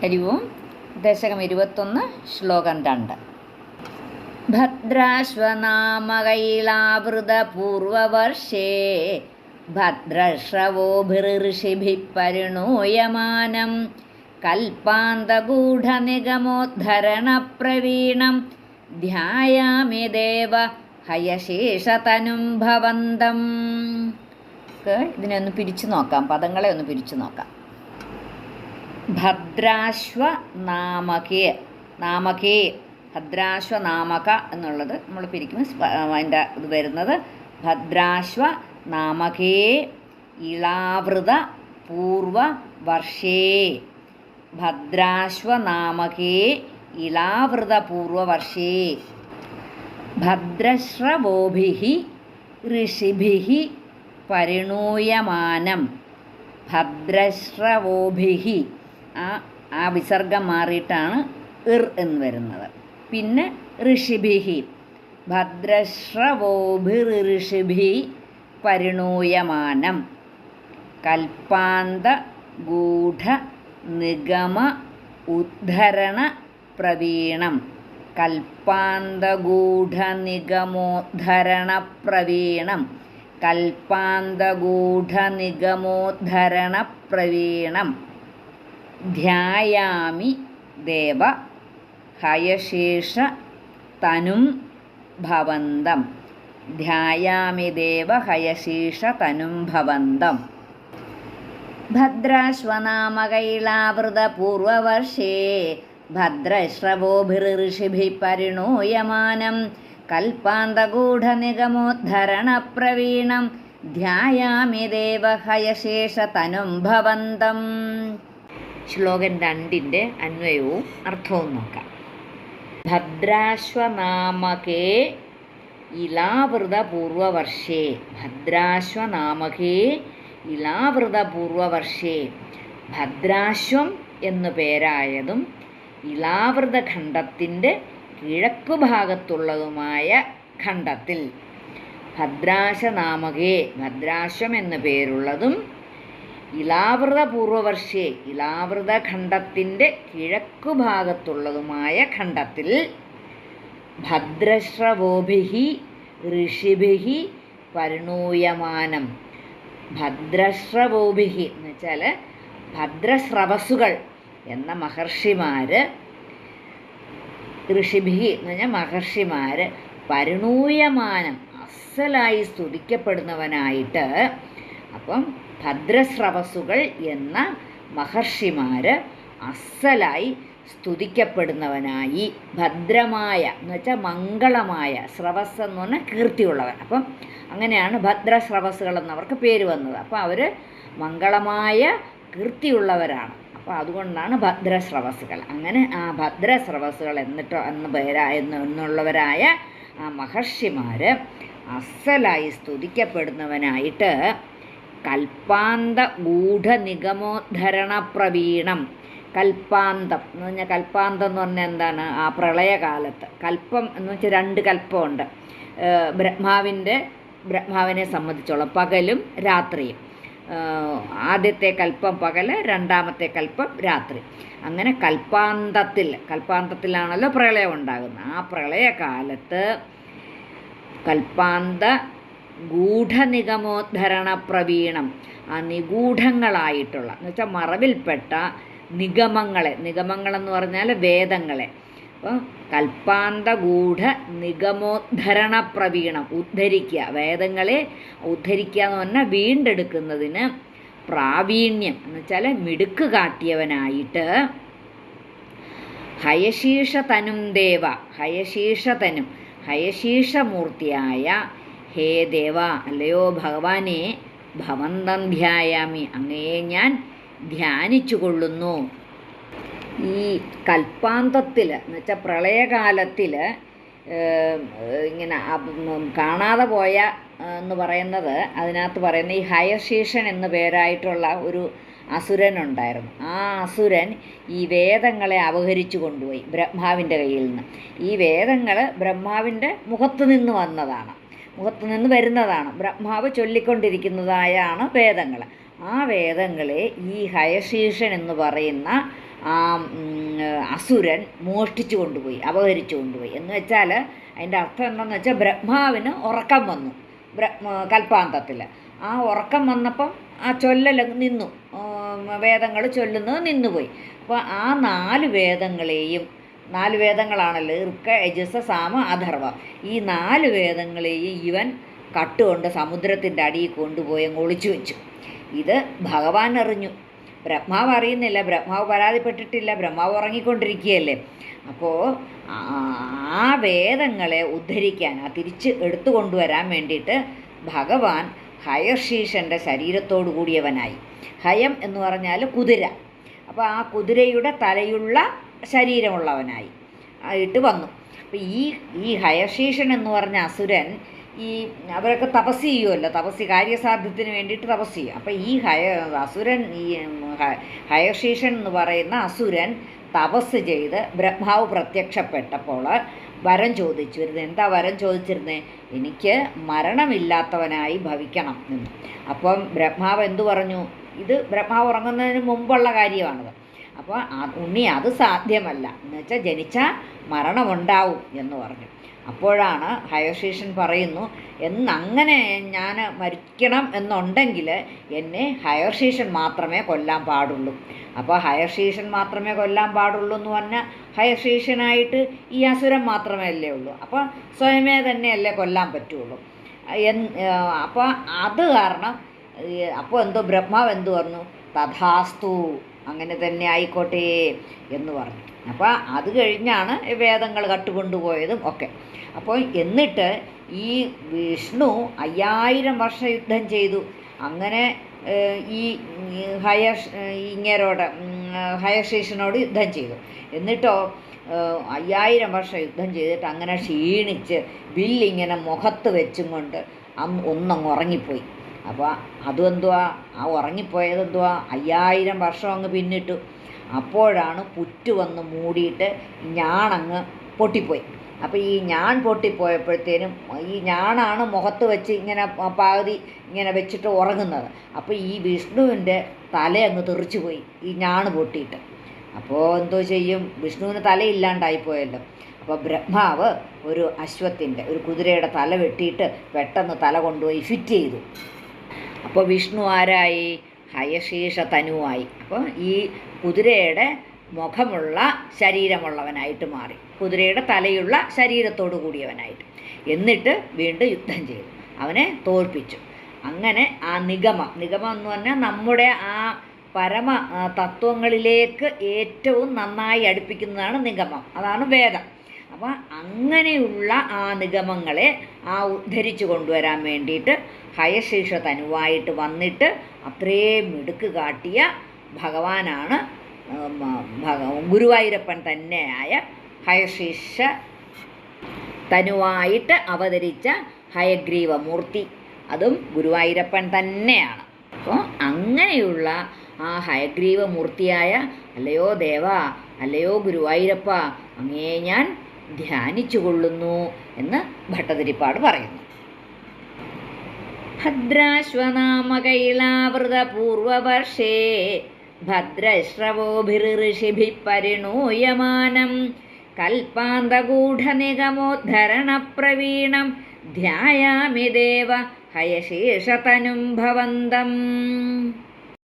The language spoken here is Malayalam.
ഹരി ഓം ദശകം ഇരുപത്തൊന്ന് ശ്ലോകം രണ്ട്. ഭദ്രാശ്വനാമകൈലാവൃതപൂർവവർഷേ ഭദ്രശ്രവോഭിഋഷിഭിः പരിണൂയമാനം കൽപ്പാന്തഗൂഢനിഗമോദ്ധരണപ്രവീണം ധ്യായാമി ദേവ ഹയശേഷതനും ഭവന്തം. ഇതിനെ ഒന്ന് പിരിച്ചു നോക്കാം പദങ്ങളെ ഒന്ന് പിരിച്ചു നോക്കാം. ഭദ്രാശ്വ നാമകേ നാമകേ ഭദ്രാശ്വ നാമക എന്നുള്ളത് നമ്മൾ പിരിക്കുമ്പോൾ അതിന്റെ ഇത് വരുന്നത് ഭദ്രാശ്വ നാമകേ ഇളാവൃത പൂർവ വർഷേ. ഭദ്രാശ്വ നാമകേ ഇളാവൃത പൂർവ വർഷേ. ഭദ്രശ്രവോഭി ഋഷിഭി പരിണൂയമാനം. ഭദ്രശ്രവോഭിः ആ ആ വിസർഗം മാറിയിട്ടാണ് ഇർ എന്ന് വരുന്നത്. പിന്നെ ഋഷിഭിഹി. ഭദ്രശ്രവോഭി ഋഷിഭി പരിണൂയമാനം. കൽപ്പാന്ത ഗൂഢ നിഗമ ഉദ്ധരണ പ്രവീണം. കൽപ്പാന്തഗൂഢ നിഗമോദ്ധരണ പ്രവീണം കൽപ്പാന്തഗൂഢ നിഗമോദ്ധരണ പ്രവീണം ധ്യായാമി ദേവ ഹയശേഷ തനും ഭവന്തം. ധ്യായാമി ദേവ ഹയശേഷ തനും ഭവന്തം. ഭദ്രാശ്വനാമകൈലാവൃതപൂർവവർഷേ ഭദ്രശ്രവോഭിഋഷിഭിः പരിണൂയമാനം കൽപ്പാന്തഗൂഢനിഗമോദ്ധരണപ്രവീണം ധ്യായാമി ദേവ ഹയശേഷതനും ഭവന്തം ശ്ലോകം രണ്ടിന്റെ അന്വയവും അർത്ഥവും നോക്കാം. ഭദ്രാശ്വനാമകേ ഇലാവൃതപൂർവവർഷേ. ഭദ്രാശ്വനാമകേ ഇലാവൃതപൂർവവർഷേ. ഭദ്രാശ്വം എന്നു പേരായതും ഇലാവൃത ഖണ്ഡത്തിന്റെ കിഴക്കുഭാഗത്തുള്ളതുമായ ഖണ്ഡത്തിൽ. ഭദ്രാശനാമകേ ഭദ്രാശ്വം എന്നു പേരുള്ളതും ഇലാവൃത പൂർവവർഷേ ഇലാവൃത ഖണ്ഡത്തിന്റെ കിഴക്കുഭാഗത്തുള്ളതുമായ ഖണ്ഡത്തിൽ ഭദ്രശ്രവോഭിഹി ഋഷിഭിഹി പരിണൂയമാനം ഭദ്രശ്രവോഭിഹി എന്ന് വെച്ചാൽ ഭദ്രസ്രവസുകൾ എന്ന മഹർഷിമാർ ഋഷിഭിഹി എന്ന് പറഞ്ഞാൽ മഹർഷിമാർ പരിണൂയമാനം അസലായി സ്തുതിക്കപ്പെടുന്നവനായിട്ട് അപ്പം ഭദ്രസ്രവസുകൾ എന്ന മഹർഷിമാർ അസലായി സ്തുതിക്കപ്പെടുന്നവനായി ഭദ്രമായ എന്ന് വെച്ചാൽ മംഗളമായ സ്രവസ് എന്ന് പറഞ്ഞാൽ കീർത്തിയുള്ളവൻ. അപ്പം അങ്ങനെയാണ് ഭദ്രസ്രവസുകൾ എന്നവർക്ക് പേര് വന്നത്. അപ്പോൾ അവർ മംഗളമായ കീർത്തിയുള്ളവരാണ്. അപ്പോൾ അതുകൊണ്ടാണ് ഭദ്രസ്രവസുകൾ. അങ്ങനെ ആ ഭദ്രസ്രവസുകൾ എന്നിട്ടോ എന്ന് പേരാ എന്നുള്ളവരായ ആ മഹർഷിമാർ അസലായി സ്തുതിക്കപ്പെടുന്നവനായിട്ട് കൽപ്പാന്ത ഗൂഢനിഗമോദ്ധരണ പ്രവീണം കൽപ്പാന്തം എന്ന് പറഞ്ഞാൽ കൽപ്പാന്തം എന്ന് പറഞ്ഞാൽ എന്താണ്? ആ പ്രളയകാലത്ത്. കൽപ്പം എന്ന് വെച്ചാൽ രണ്ട് കൽപ്പമുണ്ട്. ബ്രഹ്മാവിന്റെ ബ്രഹ്മാവിനെ സംബന്ധിച്ചോളം പകലും രാത്രിയും. ആദ്യത്തെ കൽപ്പം പകൽ രണ്ടാമത്തെ കൽപ്പം രാത്രി. അങ്ങനെ കൽപ്പാന്തത്തിൽ കൽപ്പാന്തത്തിലാണല്ലോ പ്രളയം ഉണ്ടാകുന്നത്. ആ പ്രളയകാലത്ത് കൽപ്പാന്ത ഗൂഢനിഗമോദ്ധരണ പ്രവീണം ആ നിഗൂഢങ്ങളായിട്ടുള്ള എന്ന് വെച്ചാൽ മറവിൽപ്പെട്ട നിഗമങ്ങളെ നിഗമങ്ങളെന്ന് പറഞ്ഞാൽ വേദങ്ങളെ. അപ്പോൾ കൽപ്പാന്ത ഗൂഢ നിഗമോദ്ധരണ പ്രവീണം ഉദ്ധരിക്കുക. വേദങ്ങളെ ഉദ്ധരിക്കുക എന്ന് പറഞ്ഞാൽ വീണ്ടെടുക്കുന്നതിന് പ്രാവീണ്യം എന്ന് വെച്ചാൽ മിടുക്ക് കാട്ടിയവനായിട്ട് ഹയശീഷതനും ദേവ ഹയശീഷതനും ഹയശീഷമൂർത്തിയായ ഹേ ദേവ അല്ലയോ ഭഗവാനെ ഭവന്തം ധ്യായാമി അങ്ങയെ ഞാൻ ധ്യാനിച്ചു കൊള്ളുന്നു ഈ കൽപ്പാന്തത്തിൽ എന്നുവെച്ചാൽ പ്രളയകാലത്തിൽ ഇങ്ങനെ കാണാതെ പോയ എന്ന് പറയുന്നത് അതിനകത്ത് പറയുന്ന ഈ ഹയശീഷൻ എന്ന പേരായിട്ടുള്ള ഒരു അസുരനുണ്ടായിരുന്നു. ആ അസുരൻ ഈ വേദങ്ങളെ അപഹരിച്ചു കൊണ്ടുപോയി ബ്രഹ്മാവിന്റെ കയ്യിൽ നിന്ന്. ഈ വേദങ്ങൾ ബ്രഹ്മാവിന്റെ മുഖത്ത് നിന്ന് വന്നതാണ്. മുഖത്ത് നിന്ന് വരുന്നതാണ്. ബ്രഹ്മാവ് ചൊല്ലിക്കൊണ്ടിരിക്കുന്നതായാണ് വേദങ്ങൾ. ആ വേദങ്ങളെ ഈ ഹയശീഷൻ എന്ന് പറയുന്ന ആ അസുരൻ മോഷ്ടിച്ചു കൊണ്ടുപോയി അപഹരിച്ചു കൊണ്ടുപോയി. എന്ന് വെച്ചാൽ അതിന്റെ അർത്ഥം എന്താണെന്ന് വെച്ചാൽ ബ്രഹ്മാവിന് ഉറക്കം വന്നു ബ്രഹ്മ കൽപ്പാന്തത്തിൽ. ആ ഉറക്കം വന്നപ്പം ആ ചൊല്ലൽ നിന്നു. വേദങ്ങൾ ചൊല്ലുന്നത് നിന്നുപോയി. അപ്പോൾ ആ നാല് വേദങ്ങളെയും നാല് വേദങ്ങളാണല്ലോ. ഋക്ക യജസ സാമ അഥർവ. ഈ നാല് വേദങ്ങളെയും ഇവൻ കട്ടുകൊണ്ട് സമുദ്രത്തിന്റെ അടിയിൽ കൊണ്ടുപോയി ഒളിച്ചു വെച്ചു. ഇത് ഭഗവാൻ അറിഞ്ഞു. ബ്രഹ്മാവ് അറിയുന്നില്ല. ബ്രഹ്മാവ് പരാതിപ്പെട്ടിട്ടില്ല. ബ്രഹ്മാവ് ഉറങ്ങിക്കൊണ്ടിരിക്കുകയല്ലേ. അപ്പോൾ ആ വേദങ്ങളെ ഉദ്ധരിക്കാൻ ആ തിരിച്ച് എടുത്തു കൊണ്ടുവരാൻ വേണ്ടിയിട്ട് ഭഗവാൻ ഹയർശീഷന്റെ ശരീരത്തോടു കൂടിയവനായി. ഹയം എന്ന് പറഞ്ഞാൽ കുതിര. അപ്പോൾ ആ കുതിരയുടെ തലയുള്ള ശരീരമുള്ളവനായി ആയിട്ട് വന്നു. അപ്പോൾ ഈ ഈ ഹയശീഷൻ എന്ന് പറഞ്ഞ അസുരൻ ഈ അവരൊക്കെ തപസ് ചെയ്യുമല്ലോ തപസ് കാര്യസാധ്യത്തിന് വേണ്ടിയിട്ട് തപസ് ചെയ്യും. അപ്പോൾ ഈ ഹയ അസുരൻ ഈ ഹയശീഷൻ എന്ന് പറയുന്ന അസുരൻ തപസ് ചെയ്ത് ബ്രഹ്മാവ് പ്രത്യക്ഷപ്പെട്ടപ്പോൾ വരം ചോദിച്ചിരുന്നത് എന്താ വരം ചോദിച്ചിരുന്നത് എനിക്ക് മരണമില്ലാത്തവനായി ഭവിക്കണം എന്ന്. അപ്പം ബ്രഹ്മാവ് എന്തു പറഞ്ഞു? ഇത് ബ്രഹ്മാവ് ഉറങ്ങുന്നതിന് മുമ്പുള്ള കാര്യമാണത്. അപ്പോൾ ഉണ്ണി അത് സാധ്യമല്ല. എന്നുവെച്ചാൽ ജനിച്ചാൽ മരണമുണ്ടാവും എന്ന് പറഞ്ഞു. അപ്പോഴാണ് ഹയർഷീഷൻ പറയുന്നു എന്നങ്ങനെ ഞാൻ മരിക്കണം എന്നുണ്ടെങ്കിൽ എന്നെ ഹയർഷീഷൻ മാത്രമേ കൊല്ലാൻ പാടുള്ളൂ. അപ്പോൾ ഹയർഷീഷൻ മാത്രമേ കൊല്ലാൻ പാടുള്ളൂ എന്ന് പറഞ്ഞാൽ ഹയർഷീഷനായിട്ട് ഈ അസുരം മാത്രമേ അല്ലേ ഉള്ളൂ. അപ്പോൾ സ്വയമേ തന്നെയല്ലേ കൊല്ലാൻ പറ്റുള്ളൂ. അപ്പോൾ അത് കാരണം അപ്പോൾ എന്തോ ബ്രഹ്മാവ് എന്തു പറഞ്ഞു? തഥാസ്തു അങ്ങനെ തന്നെ ആയിക്കോട്ടെ എന്ന് പറഞ്ഞു. അപ്പോൾ അത് കഴിഞ്ഞാണ് വേദങ്ങൾ കട്ടുകൊണ്ടുപോയതും ഒക്കെ. അപ്പോൾ എന്നിട്ട് ഈ വിഷ്ണു അയ്യായിരം വർഷ യുദ്ധം ചെയ്തു. അങ്ങനെ ഈ ഹയ ഹയർ ഹയർഷീഷനോട് യുദ്ധം ചെയ്തു. എന്നിട്ടോ അയ്യായിരം വർഷം യുദ്ധം ചെയ്തിട്ട് അങ്ങനെ ക്ഷീണിച്ച് ബില്ലിങ്ങനെ മുഖത്ത് വെച്ചും കൊണ്ട് അം ഒന്നങ്ങ് ഉറങ്ങിപ്പോയി. അപ്പോൾ അതും എന്തുവാ ആ ഉറങ്ങിപ്പോയത് എന്തുവാ അയ്യായിരം വർഷം അങ്ങ് പിന്നിട്ടു. അപ്പോഴാണ് പുറ്റ് വന്ന് മൂടിയിട്ട് ഞാണങ്ങ് പൊട്ടിപ്പോയി. അപ്പോൾ ഈ ഞാൻ പൊട്ടിപ്പോയപ്പോഴത്തേനും ഈ ഞാനാണ് മുഖത്ത് വെച്ച് ഇങ്ങനെ പകുതി ഇങ്ങനെ വെച്ചിട്ട് ഉറങ്ങുന്നത്. അപ്പോൾ ഈ വിഷ്ണുവിന്റെ തല അങ്ങ് തെറിച്ചു പോയി ഈ ഞാണ് പൊട്ടിയിട്ട്. അപ്പോൾ എന്തോ ചെയ്യും? വിഷ്ണുവിന് തലയില്ലാണ്ടായി പോയല്ലോ. അപ്പോൾ ബ്രഹ്മാവ് ഒരു അശ്വത്തിന്റെ ഒരു കുതിരയുടെ തല വെട്ടിയിട്ട് പെട്ടെന്ന് തല കൊണ്ടുപോയി ഫിറ്റ് ചെയ്തു. അപ്പോൾ വിഷ്ണു ആരായി? ഹയശീഷ തനുവായി. അപ്പോൾ ഈ കുതിരയുടെ മുഖമുള്ള ശരീരമുള്ളവനായിട്ട് മാറി. കുതിരയുടെ തലയുള്ള ശരീരത്തോടു കൂടിയവനായിട്ട്. എന്നിട്ട് വീണ്ടും യുദ്ധം ചെയ്തു. അവനെ തോൽപ്പിച്ചു. അങ്ങനെ ആ നിഗമം നിഗമം എന്ന് പറഞ്ഞാൽ നമ്മുടെ ആ പരമ തത്വങ്ങളിലേക്ക് ഏറ്റവും നന്നായി അടുപ്പിക്കുന്നതാണ് നിഗമം. അതാണ് വേദം. അപ്പം അങ്ങനെയുള്ള ആ നിഗമങ്ങളെ ആ ഉദ്ധരിച്ചു കൊണ്ടുവരാൻ വേണ്ടിയിട്ട് ഹയശീഷ തനുവായിട്ട് വന്നിട്ട് അത്രയും മിടുക്ക് കാട്ടിയ ഭഗവാനാണ് ഗുരുവായൂരപ്പൻ തന്നെയായ ഹയശീഷ തനുവായിട്ട് അവതരിച്ച ഹയഗ്രീവമൂർത്തി. അതും ഗുരുവായൂരപ്പൻ തന്നെയാണ്. അപ്പോൾ അങ്ങനെയുള്ള ആ ഹയഗ്രീവമൂർത്തിയായ അല്ലയോ ദേവ അല്ലയോ ഗുരുവായൂരപ്പ അങ്ങേ ഞാൻ ധ്യാനിച്ചു കൊള്ളുന്നു എന്ന് ഭട്ടതിരിപ്പാട് പറയുന്നു. ഭദ്രാശ്വനാമകൈലാവൃതപൂർവവർഷേ ഭദ്രശ്രവോഭിഋഷിഭിः പരിണൂയമാനം കൽപ്പാന്തഗൂഢനിഗമോദ്ധരണപ്രവീണം ധ്യായാമി ദേവ ഹയശേഷതനും ഭവന്തം.